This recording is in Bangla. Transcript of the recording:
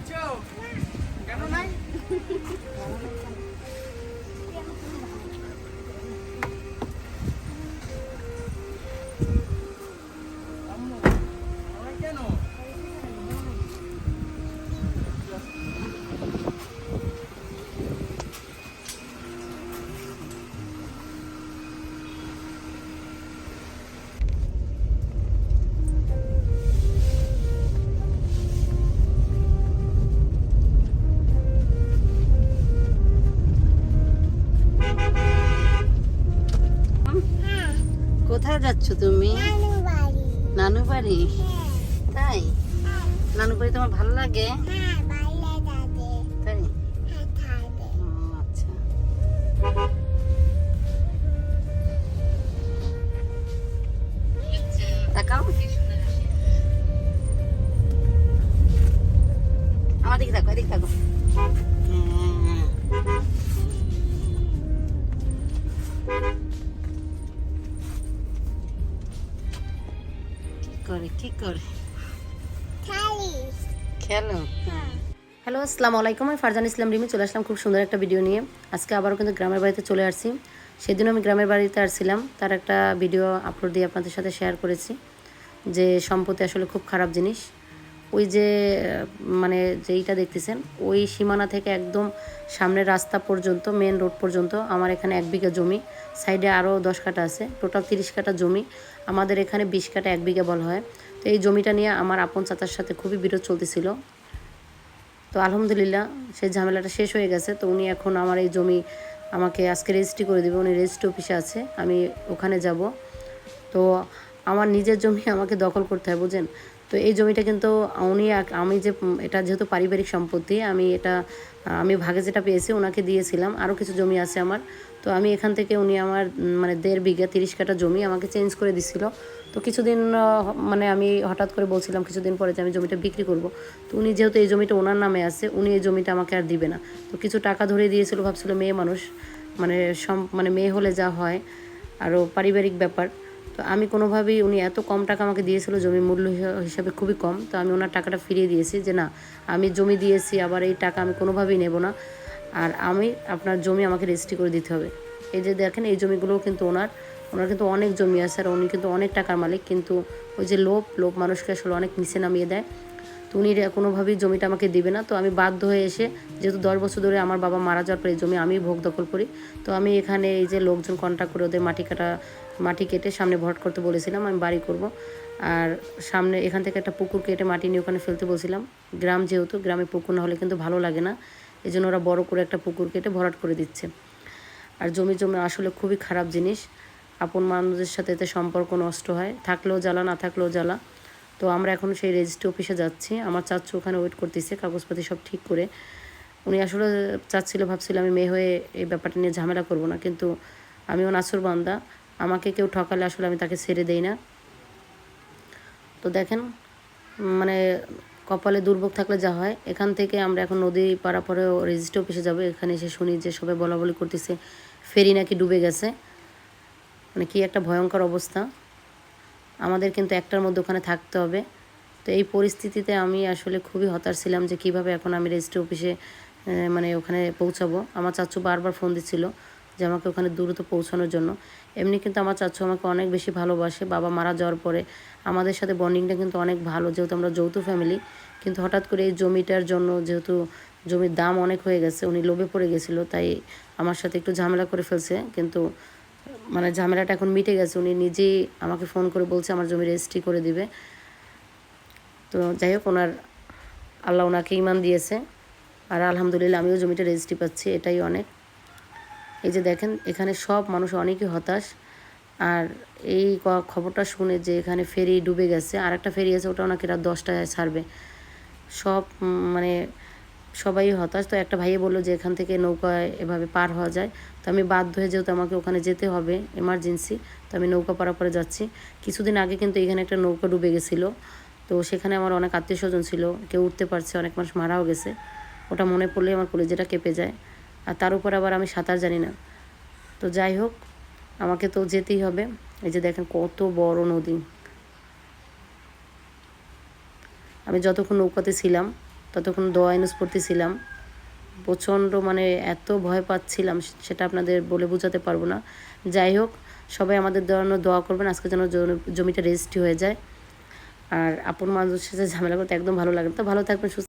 Ocho! Ganun ay? কোথায় যাচ্ছ তুমি? নানু বাড়ি বাড়ি হ্যাঁ। তাই নানু বাড়ি তোমার ভালো লাগে? করে কি করে? খালি হ্যালো আসসালামু আলাইকুম। আমি ফারজান ইসলাম রিমি চলে আসলাম খুব সুন্দর একটা ভিডিও নিয়ে। আজকে আবারও কিন্তু গ্রামের বাড়িতে চলে আসছি। সেদিন আমি গ্রামের বাড়িতে আসছিলাম। তার একটা ভিডিও আপলোড দিয়ে আপনাদের সাথে শেয়ার করেছি যে সম্পত্তি আসলে খুব খারাপ জিনিস। ওই যে মানে যেইটা দেখতেছেন, ওই সীমানা থেকে একদম সামনের রাস্তা পর্যন্ত মেন রোড পর্যন্ত আমার এখানে এক বিঘা জমি সাইডে আরও দশ কাটা আছে টোটাল তিরিশ কাটা জমি, আমাদের এখানে বিশ কাটা এক বিঘা বলা হয়। তো এই জমিটা নিয়ে আমার আপন চাচার সাথে খুবই বিরোধ চলতেছিল। তো আলহামদুলিল্লাহ, সেই ঝামেলাটা শেষ হয়ে গেছে। তো উনি এখন আমার এই জমি আমাকে আজকে রেজিস্ট্রি করে দেবে। উনি রেজিস্ট্রি অফিসে আছে, আমি ওখানে যাব। তো আমার নিজের জমি আমাকে দখল করতে হয়, বুঝেন? তো এই জমিটা কিন্তু উনি আমি যে, এটা যেহেতু পারিবারিক সম্পত্তি, আমি এটা, আমি ভাগে যেটা পেয়েছি ওনাকে দিয়েছিলাম আরও কিছু জমি আছে আমার। তো আমি এখান থেকে উনি আমার মানে দেড় বিঘা তিরিশ কাটা জমি আমাকে চেঞ্জ করে দিছিল। তো কিছুদিন মানে আমি হঠাৎ করে বলছিলাম কিছুদিন পরে যে আমি জমিটা বিক্রি করব। তো উনি যেহেতু এই জমিটা ওনার নামে আছে, উনি এই জমিটা আমাকে আর দিবে না। তো কিছু টাকা ধরে দিয়েছিল, ভাবছিল মেয়ে মানুষ মানে সম মানে মেয়ে হলে যা হয় আরও পারিবারিক ব্যাপার। তো আমি কোনোভাবেই উনি এত কম টাকা আমাকে দিয়েছিল, জমির মূল্য হিসাবে খুবই কম। তো আমি ওনার টাকাটা ফিরিয়ে দিয়েছি যে না, আমি জমি দিয়েছি, আবার এই টাকা আমি কোনোভাবেই নেব না। আর আমি আপনার জমি আমাকে রেজিস্ট্রি করে দিতে হবে। এই যে দেখেন, এই জমিগুলোও কিন্তু ওনার ওনার কিন্তু অনেক জমি আছে আর উনি কিন্তু অনেক টাকার মালিক। কিন্তু ওই যে লোভ লোভ মানুষকে আসলে অনেক নিচে নামিয়ে দেয়। তো উনি কোনোভাবেই জমিটা আমাকে দেবে না। তো আমি বাধ্য হয়ে এসে, যেহেতু দশ বছর ধরে আমার বাবা মারা যাওয়ার পরে জমি আমি ভোগ দখল করি, তো আমি এখানে এই যে লোকজন কন্ট্যাক্ট করে ওদের মাটি কাটা, মাটি কেটে সামনে ভরাট করতে বলেছিলাম, আমি বাড়ি করব। আর সামনে এখান থেকে একটা পুকুর কেটে মাটি নিয়ে ওখানে ফেলতে বলছিলাম। গ্রাম যেহেতু, গ্রামে পুকুর না হলে কিন্তু ভালো লাগে না। এই জন্য ওরা বড় করে একটা পুকুর কেটে ভরাট করে দিচ্ছে। আর জমি জমি আসলে খুবই খারাপ জিনিস। আপন মানুষদের সাথে এতে সম্পর্ক নষ্ট হয়। থাকলেও জ্বালা, না থাকলেও জ্বালা। তো আমরা এখন সেই রেজিস্ট্রি অফিসে যাচ্ছি। আমার চাচ্ছু ওখানে ওয়েট করতেছে, কাগজপাতি সব ঠিক করে। উনি আসলে চাচ্ছিল, ভাবছিল আমি মেয়ে হয়ে এই ব্যাপারটা নিয়ে ঝামেলা করব না, কিন্তু আমিও নাসুর বান্দা। আমাকে কেউ ঠকালে আসলে আমি তাকে ছেড়ে দেই না। তো দেখেন মানে কপালে দুর্ভোগ থাকলে যা হয়, এখান থেকে আমরা এখন নদী পাড়া পরে রেজিস্ট্রি অফিসে যাব। এখানে এসে শুনি যে সবাই বলা বলি করতেছে, ফেরি নাকি ডুবে গেছে। মানে কি একটা ভয়ঙ্কর অবস্থা। আমাদের কিন্তু একটার মধ্যে ওখানে থাকতে হবে। তো এই পরিস্থিতিতে আমি আসলে খুবই হতাশ ছিলাম যে কীভাবে এখন আমি রেজিস্ট্রি অফিসে মানে ওখানে পৌঁছাবো। আমার চাচু বারবার ফোন দিচ্ছিল যে আমাকে ওখানে দ্রুত পৌঁছানোর জন্য। এমনি কিন্তু আমার চাচু আমাকে অনেক বেশি ভালোবাসে। বাবা মারা যাওয়ার পরে আমাদের সাথে বন্ডিংটা কিন্তু অনেক ভালো, যেহেতু আমরা যৌথ ফ্যামিলি। কিন্তু হঠাৎ করে এই জমিটার জন্য যেহেতু জমির দাম অনেক হয়ে গেছে, উনি লোভে পড়ে গেছিল, তাই আমার সাথে একটু ঝামেলা করে ফেলছে। কিন্তু মানে ঝামেলাটা এখন মিটে গেছে। উনি নিজেই আমাকে ফোন করে বলছে, আমার জমি রেজিস্ট্রি করে দিবে। তো যাই হোক, ওনার, আল্লাহ ওনাকে ইমান দিয়েছে। আর আলহামদুলিল্লাহ আমিও জমিটা রেজিস্ট্রি পাচ্ছি, এটাই অনেক। এই যে দেখেন, এখানে সব মানুষ অনেকই হতাশ। আর এই খবরটা শুনে যে এখানে ফেরি ডুবে গেছে আর একটা ফেরি আছে, ওটাও নাকি রাত দশটায় ছাড়বে। সব মানে সবাই হতাশ। তো একটা ভাইয়ে বলল যে এখান থেকে নৌকায় এভাবে পার হওয়া যায়। তো আমি বাধ্য হয়ে যেহেতু আমাকে ওখানে যেতে হবে এমার্জেন্সি তো আমি নৌকা পারাপারে যাচ্ছি। কিছুদিন আগে কিন্তু এখানে একটা নৌকা ডুবে গেছিল। তো সেখানে আমার অনেক আত্মীয় স্বজন ছিল, কেউ উঠতে পারছে, অনেক মানুষ মারাও গেছে। ওটা মনে পড়লেই আমার কলেজেটা কেঁপে যায়। আর তার উপর আবার আমি সাঁতার জানি না। তো যাই হোক, আমাকে তো যেতেই হবে। এই যে দেখেন কত বড় নদী। আমি যতক্ষণ নৌকাতে ছিলাম ততক্ষণ দোয়া ইনুস পড়তেছিলাম। প্রচণ্ড মানে এত ভয় পাচ্ছিলাম, সেটা আপনাদের বলে বোঝাতে পারব না। যাই হোক, সবাই আমাদের জন্য দোয়া করবেন, আজকে যেন জমিটা রেজিস্ট্রি হয়ে যায়। আর আপন মানুষের সাথে ঝামেলা করতে একদম ভালো লাগে। তো ভালো থাকবেন, সুস্থ